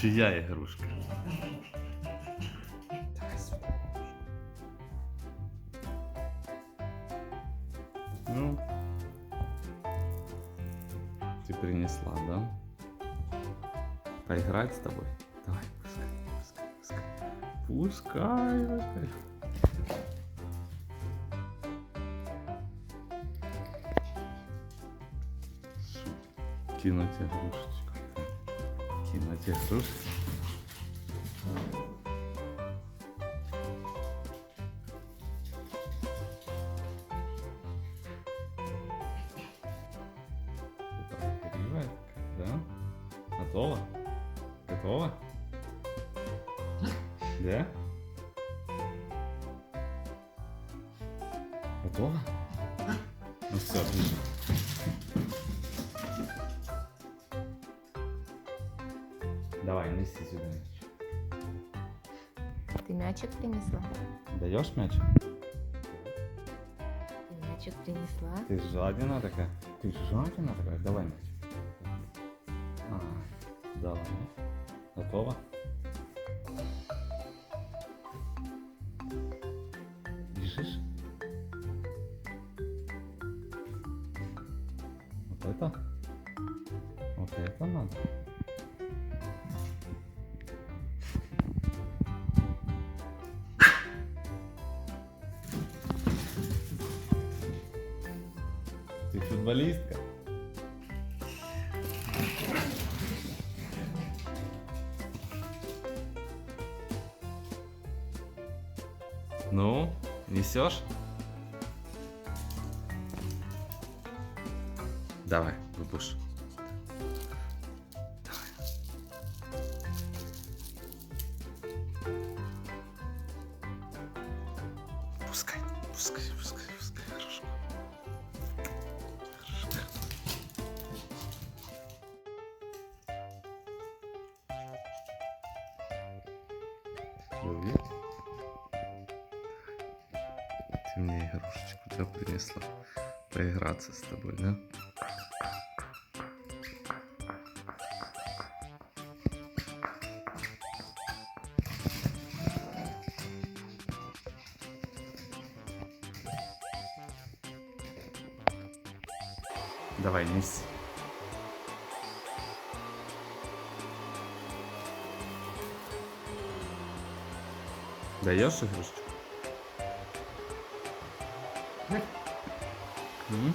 Чия сюди. Ну. Ты принесла, да? Поиграть с тобой? Давай, пускай, пускай, пускай. Пускай, пускай. Кинуть игрушечку. Игрушечку. Играет, да? Готова? Готова? Да? Готова? Ну все, бежи. Давай, неси сюда мяч. Ты мячик принесла? Даешь мяч? Ты мячик принесла? Ты жадина такая. Ты жадина такая. Давай мяч. А, давай. Готова? Бежишь? Вот это? Вот это надо? Футболистка? Ну, несешь? Давай. Пускай, пускай, пускай, пускай, Привет. Ты мне игрушечку да, принесла поиграться с тобой, да? Давай, неси. Даешь игрушечку? М?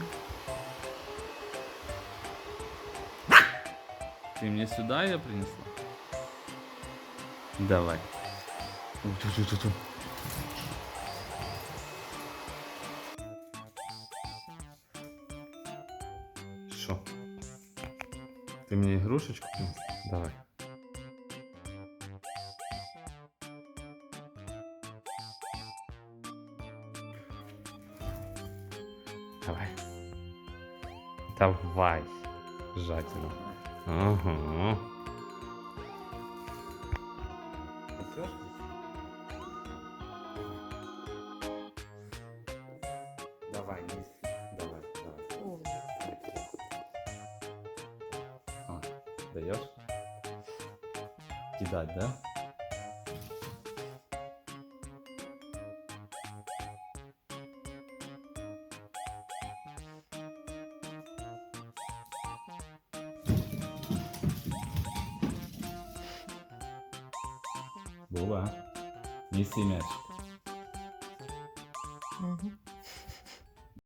Ты мне сюда ее принесла? Давай. Что? Ты мне игрушечку принесла? Давай. Давай. Давай. Жадина. Ага. Давай, неси. Давай, давай. А, даешь? Кидать, да? Буба, неси мяч. мгм.